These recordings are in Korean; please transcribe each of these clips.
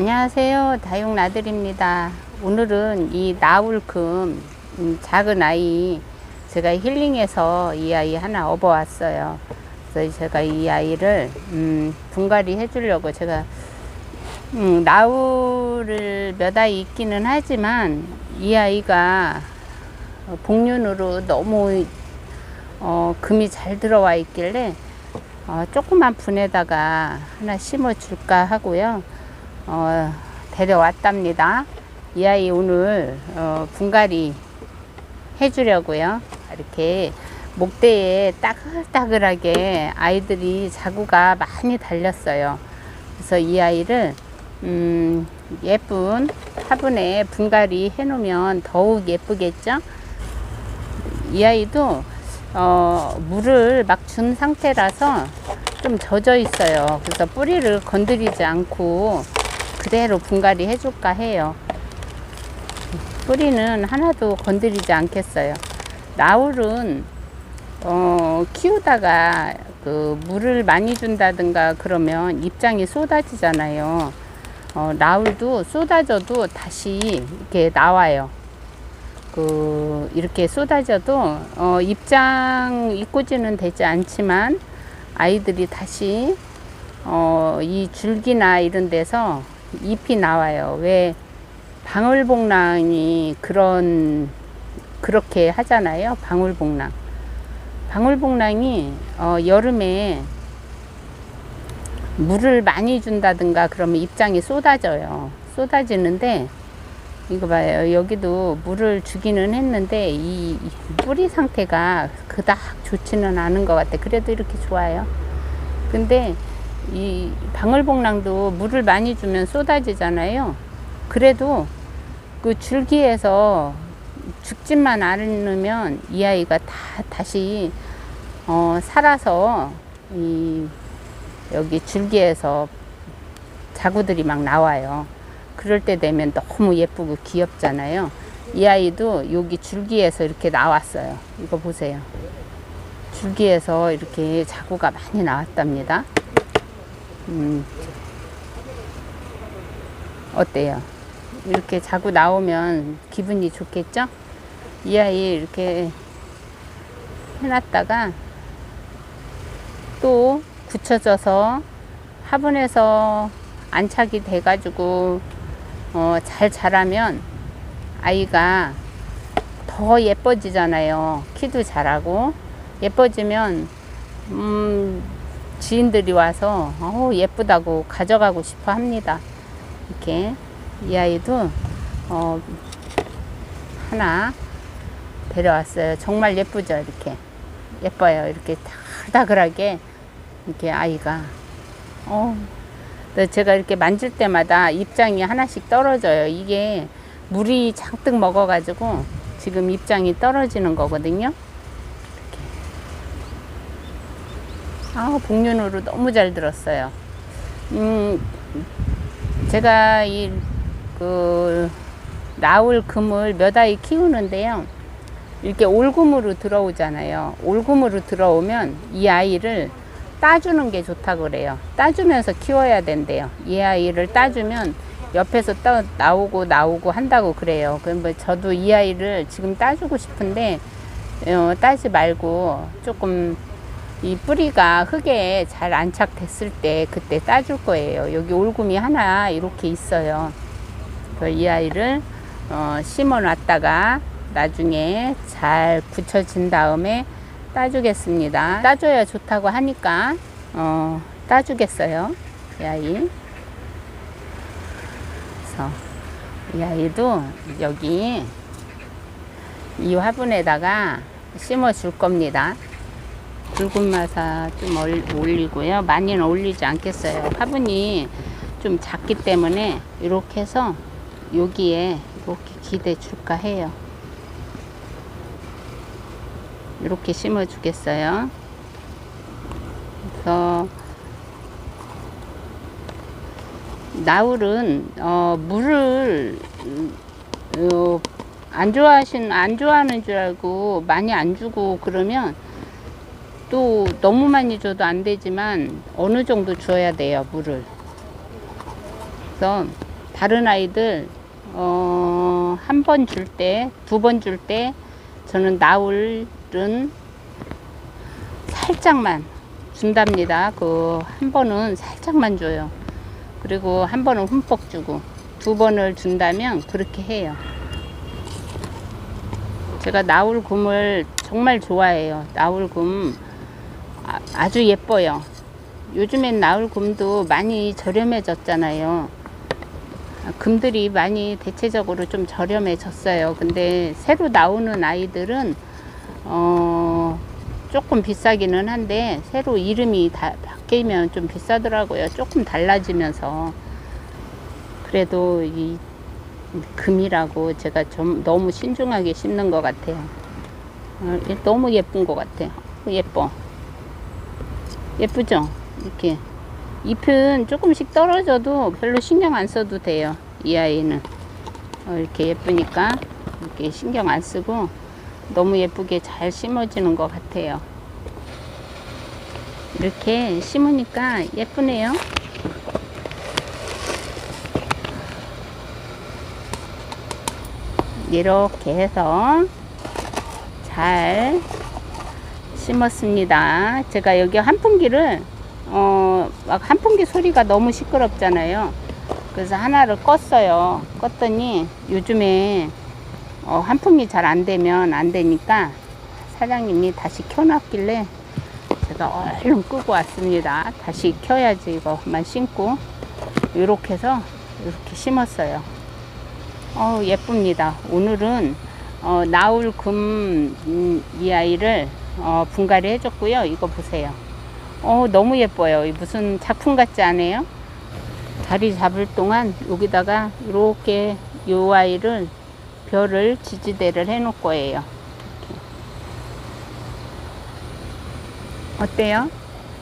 안녕하세요. 다육나들입니다. 오늘은 이 나울금 음, 작은 아이 제가 힐링해서 이 아이 하나 업어왔어요. 그래서 제가 이 아이를 음, 분갈이 해주려고 제가 음, 나울을 몇 아이 있기는 하지만 이 아이가 복륜으로 너무 어, 금이 잘 들어와 있길래 어, 조그만 분에다가 하나 심어줄까 하고요. 어, 데려왔답니다. 이 아이 오늘 어, 분갈이 해주려고요. 이렇게 목대에 따글따글하게 아이들이 자구가 많이 달렸어요. 그래서 이 아이를 음, 예쁜 화분에 분갈이 해놓으면 더욱 예쁘겠죠? 이 아이도 어, 물을 막 준 상태라서 좀 젖어 있어요. 그래서 뿌리를 건드리지 않고 그대로 분갈이 해줄까 해요. 뿌리는 하나도 건드리지 않겠어요. 나울은 어, 키우다가 그 물을 많이 준다든가 그러면 입장이 쏟아지잖아요. 어, 나울도 쏟아져도 다시 이렇게 나와요. 그 이렇게 쏟아져도 어, 입장 입고지는 되지 않지만 아이들이 다시 어, 이 줄기나 이런 데서 잎이 나와요. 왜 방울복랑이 그런 그렇게 하잖아요. 방울복랑. 방울복랑이 어, 여름에 물을 많이 준다든가 그러면 입장이 쏟아져요. 쏟아지는데 이거 봐요. 여기도 물을 주기는 했는데 이 뿌리 상태가 그닥 좋지는 않은 것 같아. 그래도 이렇게 좋아요. 근데 이 방울복랑도 물을 많이 주면 쏟아지잖아요. 그래도 그 줄기에서 죽지만 않으면 이 아이가 다 다시 어, 살아서 이 여기 줄기에서 자구들이 막 나와요. 그럴 때 되면 너무 예쁘고 귀엽잖아요. 이 아이도 여기 줄기에서 이렇게 나왔어요. 이거 보세요. 줄기에서 이렇게 자구가 많이 나왔답니다. 음, 어때요? 이렇게 자꾸 나오면 기분이 좋겠죠? 이 아이 이렇게 해놨다가 또 굳혀져서 화분에서 안착이 돼가지고 어, 잘 자라면 아이가 더 예뻐지잖아요. 키도 자라고 예뻐지면 음, 지인들이 와서 어 예쁘다고 가져가고 싶어 합니다. 이렇게 이 아이도 어, 하나 데려왔어요. 정말 예쁘죠, 이렇게 예뻐요. 이렇게 다글다글하게 이렇게 아이가 어, 제가 이렇게 만질 때마다 입장이 하나씩 떨어져요. 이게 물이 잔뜩 먹어가지고 지금 입장이 떨어지는 거거든요. 아, 복륜으로 너무 잘 들었어요. 음, 제가 이, 그, 나울 금을 몇 아이 키우는데요. 이렇게 올금으로 들어오잖아요. 올금으로 들어오면 이 아이를 따주는 게 좋다 그래요. 따주면서 키워야 된대요. 이 아이를 따주면 옆에서 떠 나오고 나오고 한다고 그래요. 그럼 뭐 저도 이 아이를 지금 따주고 싶은데 어, 따지 말고 조금 이 뿌리가 흙에 잘 안착됐을 때 그때 따줄 거예요. 여기 올금이 하나 이렇게 있어요. 이 아이를 어, 심어 놨다가 나중에 잘 굳혀진 다음에 따주겠습니다. 따줘야 좋다고 하니까 어, 따주겠어요. 이 아이. 그래서 이 아이도 여기 이 화분에다가 심어 줄 겁니다. 붉은 마사 좀 올리고요. 많이는 올리지 않겠어요. 화분이 좀 작기 때문에 이렇게 해서 여기에 이렇게 기대 줄까 해요. 이렇게 심어 주겠어요. 그래서 나울은 어, 물을 어, 안 좋아하신 안 좋아하는 줄 알고 많이 안 주고 그러면 또 너무 많이 줘도 안 되지만 어느 정도 줘야 돼요 물을. 그래서 다른 아이들 어, 한 번 줄 때, 두 번 줄 때 저는 나울은 살짝만 준답니다. 그 한 번은 살짝만 줘요. 그리고 한 번은 흠뻑 주고 두 번을 준다면 그렇게 해요. 제가 나울금을 정말 좋아해요. 나울금 아, 아주 예뻐요. 요즘엔 나울금도 많이 저렴해졌잖아요. 아, 금들이 많이 대체적으로 좀 저렴해졌어요. 근데 새로 나오는 아이들은 어 조금 비싸기는 한데 새로 이름이 다 바뀌면 좀 비싸더라고요. 조금 달라지면서 그래도 이 금이라고 제가 좀 너무 신중하게 심는 것 같아요. 어, 너무 예쁜 것 같아요. 예뻐. 예쁘죠? 이렇게 잎은 조금씩 떨어져도 별로 신경 안 써도 돼요. 이 아이는 어, 이렇게 예쁘니까 이렇게 신경 안 쓰고 너무 예쁘게 잘 심어지는 것 같아요. 이렇게 심으니까 예쁘네요. 이렇게 해서 잘 심었습니다. 제가 여기 한풍기를 어, 막 한풍기 소리가 너무 시끄럽잖아요. 그래서 하나를 껐어요. 껐더니 요즘에 어, 한풍기 잘 안 되면 안 되니까 사장님이 다시 켜놨길래 제가 얼른 끄고 왔습니다. 다시 켜야지 이거만 심고 이렇게 해서 이렇게 심었어요. 어, 예쁩니다. 오늘은 어, 나울 금 음, 이 아이를 어, 분갈이 해줬고요. 이거 보세요. 어, 너무 예뻐요. 이 무슨 작품 같지 않아요? 자리 잡을 동안 여기다가 이렇게 요 아이를 별을 지지대를 해 놓을 거예요. 이렇게. 어때요?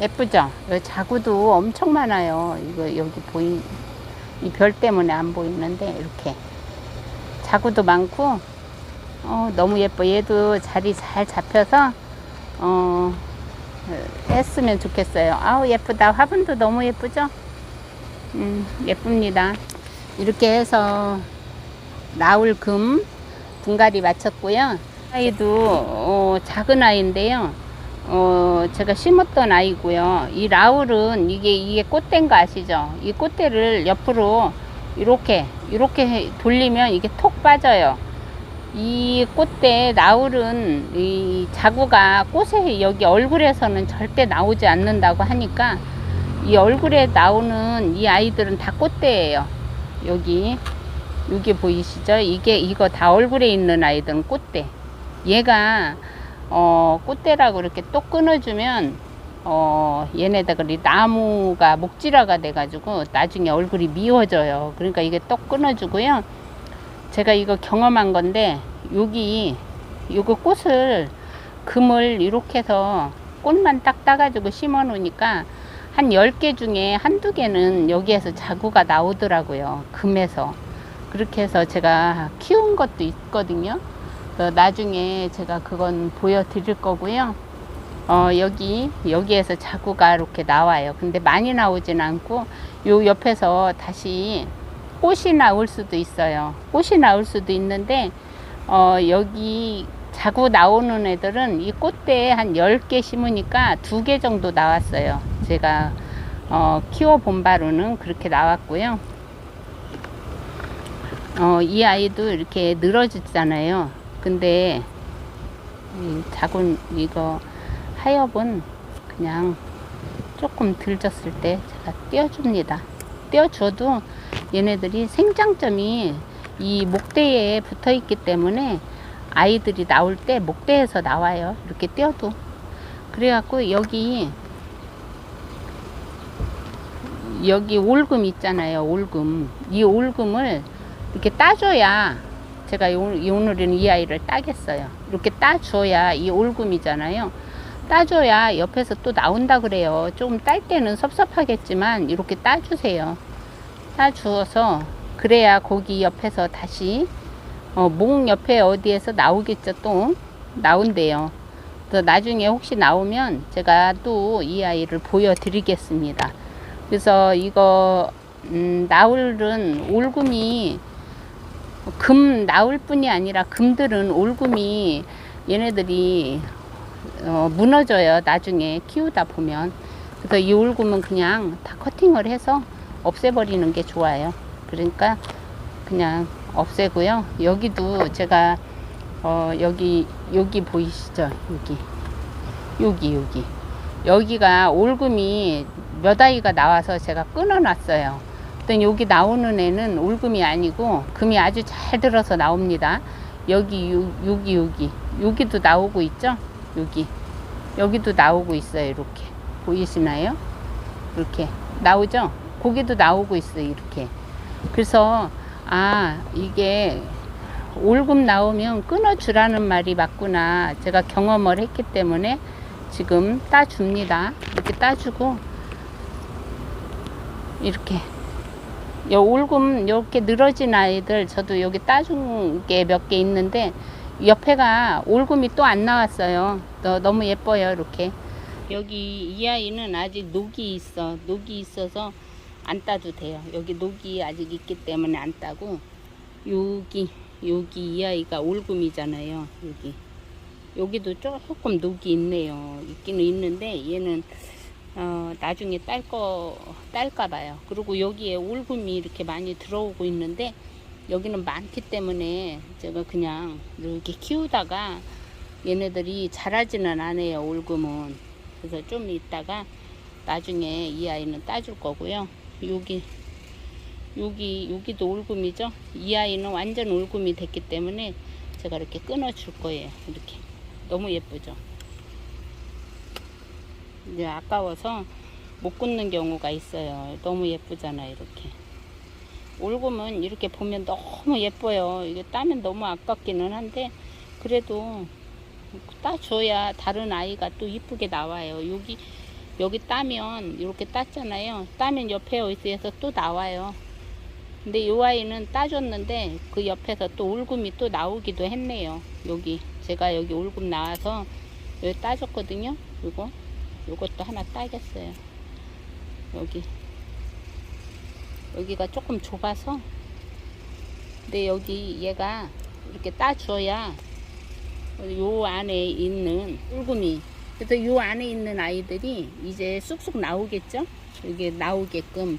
예쁘죠? 여기 자구도 엄청 많아요. 이거 여기 보인 이별 때문에 안 보이는데 이렇게 자구도 많고 어, 너무 예뻐. 얘도 자리 잘 잡혀서 어, 했으면 좋겠어요. 아우 예쁘다. 화분도 너무 예쁘죠? 음, 예쁩니다. 이렇게 해서 나울 금 분갈이 마쳤고요. 아이도 어, 작은 아이인데요. 어, 제가 심었던 아이고요. 이 라울은 이게 이게 꽃대인 거 아시죠? 이 꽃대를 옆으로 이렇게 이렇게 돌리면 이게 톡 빠져요. 이 꽃대 나울은 이 자구가 꽃에 여기 얼굴에서는 절대 나오지 않는다고 하니까 이 얼굴에 나오는 이 아이들은 다 꽃대예요. 여기 여기 보이시죠? 이게 이거 다 얼굴에 있는 아이들은 꽃대. 얘가 어 꽃대라고 이렇게 또 끊어주면 어 얘네들이 나무가 목질화가 돼가지고 나중에 얼굴이 미워져요. 그러니까 이게 또 끊어주고요. 제가 이거 경험한 건데 여기 이거 꽃을 금을 이렇게 해서 꽃만 딱 따가지고 심어 놓으니까 한 10개 중에 한두 개는 여기에서 자구가 나오더라고요. 금에서. 그렇게 해서 제가 키운 것도 있거든요. 나중에 제가 그건 보여드릴 거고요. 어, 여기, 여기에서 자구가 이렇게 나와요. 근데 많이 나오진 않고, 요 옆에서 다시 꽃이 나올 수도 있어요. 꽃이 나올 수도 있는데, 어, 여기 자구 나오는 애들은 이 꽃대에 한 10개 심으니까 두개 정도 나왔어요. 제가 어, 키워본 바로는 그렇게 나왔고요. 어, 이 아이도 이렇게 늘어지잖아요. 근데 이 작은 이거 하엽은 그냥 조금 들졌을 때 제가 띄워줍니다. 띄워줘도 얘네들이 생장점이 이 목대에 붙어 있기 때문에 아이들이 나올 때 목대에서 나와요. 이렇게 띄어도. 그래갖고 여기 여기 올금 있잖아요. 올금. 이 올금을 이렇게 따줘야 제가 오늘은 이 아이를 따겠어요. 이렇게 따줘야 이 올금이잖아요. 따줘야 옆에서 또 나온다 그래요. 조금 딸 때는 섭섭하겠지만 이렇게 따주세요. 따주어서 그래야 거기 옆에서 다시 어, 목 옆에 어디에서 나오겠죠 또 나온대요. 그래서 나중에 혹시 나오면 제가 또 이 아이를 보여드리겠습니다. 그래서 이거 음, 나울은 올금이 금 나울 뿐이 아니라 금들은 올금이 얘네들이 어, 무너져요. 나중에 키우다 보면. 그래서 이 올금은 그냥 다 커팅을 해서 없애버리는 게 좋아요. 그러니까 그냥 없애고요. 여기도 제가 어, 여기 여기 보이시죠? 여기 여기 여기 여기가 올금이 몇 아이가 나와서 제가 끊어놨어요. 그랬더니 여기 나오는 애는 올금이 아니고 금이 아주 잘 들어서 나옵니다. 여기 요- 여기 여기 여기도 나오고 있죠? 여기 여기도 나오고 있어요. 이렇게 보이시나요? 이렇게 나오죠? 고기도 나오고 있어요. 이렇게 그래서 아 이게 올금 나오면 끊어 주라는 말이 맞구나. 제가 경험을 했기 때문에 지금 따 줍니다. 이렇게 따 주고 이렇게 요 올금 이렇게 늘어진 아이들 저도 여기 따준 게 몇 개 있는데 옆에가 올금이 또 안 나왔어요. 너, 너무 예뻐요 이렇게 여기 이 아이는 아직 녹이 있어 녹이 있어서 안 따도 돼요. 여기 녹이 아직 있기 때문에 안 따고 여기 여기 이 아이가 올금이잖아요. 여기 여기도 조금 녹이 있네요. 있기는 있는데 얘는 어, 나중에 딸 거 딸까 봐요. 그리고 여기에 올금이 이렇게 많이 들어오고 있는데 여기는 많기 때문에 제가 그냥 이렇게 키우다가 얘네들이 자라지는 않아요. 올금은 그래서 좀 있다가 나중에 이 아이는 따줄 거고요. 여기 여기 여기도 올금이죠. 이 아이는 완전 올금이 됐기 때문에 제가 이렇게 끊어 줄 거예요. 이렇게 너무 예쁘죠. 이제 아까워서 못 끊는 경우가 있어요. 너무 예쁘잖아요. 이렇게 올금은 이렇게 보면 너무 예뻐요. 이게 따면 너무 아깝기는 한데 그래도 따줘야 다른 아이가 또 이쁘게 나와요. 여기 여기 따면 이렇게 땄잖아요. 따면 옆에 어디서 또 나와요. 근데 이 아이는 따줬는데 그 옆에서 또 올금이 또 나오기도 했네요. 여기 제가 여기 올금 나와서 여기 따줬거든요. 이거 요것도 하나 따겠어요. 여기 여기가 조금 좁아서 근데 여기 얘가 이렇게 따줘야 요 안에 있는 올금이 그래서 요 안에 있는 아이들이 이제 쑥쑥 나오겠죠? 여기 나오게끔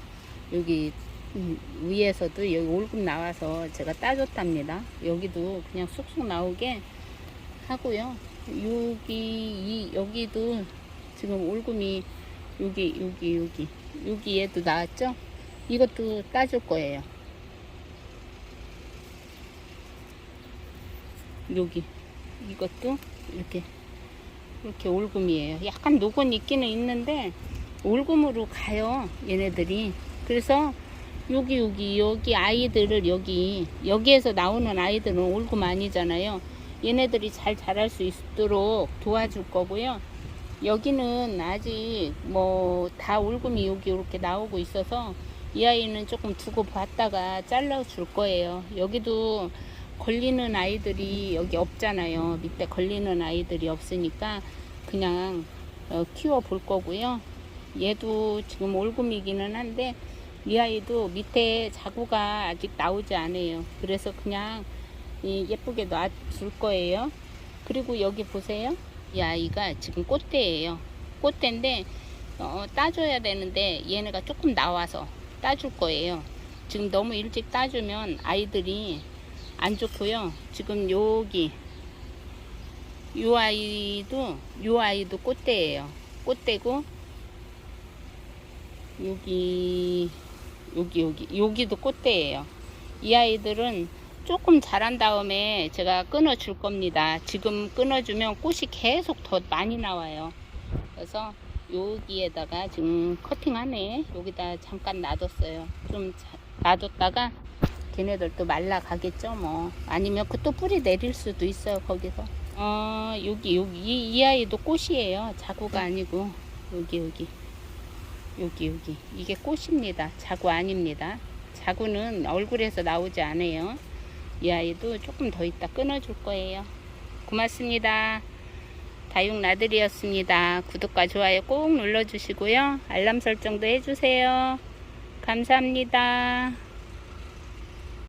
여기 음, 위에서도 여기 올금 나와서 제가 따줬답니다. 여기도 그냥 쑥쑥 나오게 하고요. 여기 이 여기도 지금 올금이 여기 여기 여기 여기 얘도 나왔죠? 이것도 따줄 거예요. 여기 이것도 이렇게 이렇게 올금이에요. 약간 녹은 있기는 있는데 올금으로 가요. 얘네들이. 그래서 여기 여기 여기 아이들을 여기 여기에서 나오는 아이들은 올금 아니잖아요. 얘네들이 잘 자랄 수 있도록 도와줄 거고요. 여기는 아직 뭐 다 올금이 여기 이렇게 나오고 있어서 이 아이는 조금 두고 봤다가 잘라 줄 거예요. 여기도 걸리는 아이들이 여기 없잖아요. 밑에 걸리는 아이들이 없으니까 그냥 어, 키워 볼 거고요. 얘도 지금 올금이기는 한데 이 아이도 밑에 자구가 아직 나오지 않아요. 그래서 그냥 이 예쁘게 놔줄 거예요. 그리고 여기 보세요. 이 아이가 지금 꽃대예요. 꽃대인데 어, 따줘야 되는데 얘네가 조금 나와서 따줄 거예요. 지금 너무 일찍 따주면 아이들이 안 좋고요. 지금 여기 요 아이도 요 아이도 꽃대예요. 꽃대고 여기 여기 여기 여기도 꽃대예요. 이 아이들은 조금 자란 다음에 제가 끊어 줄 겁니다. 지금 끊어 주면 꽃이 계속 더 많이 나와요. 그래서 여기에다가 지금 커팅하네. 여기다 잠깐 놔뒀어요. 좀 자- 놔뒀다가 걔네들 또 말라가겠죠 뭐. 아니면 그 또 뿌리 내릴 수도 있어요 거기서. 어 여기 여기 이, 이 아이도 꽃이에요. 자구가 아니고 여기 여기 여기 여기 이게 꽃입니다. 자구 아닙니다. 자구는 얼굴에서 나오지 않아요. 이 아이도 조금 더 있다 끊어줄 거예요. 고맙습니다. 다육 나들이었습니다. 구독과 좋아요 꼭 눌러주시고요. 알람 설정도 해주세요. 감사합니다.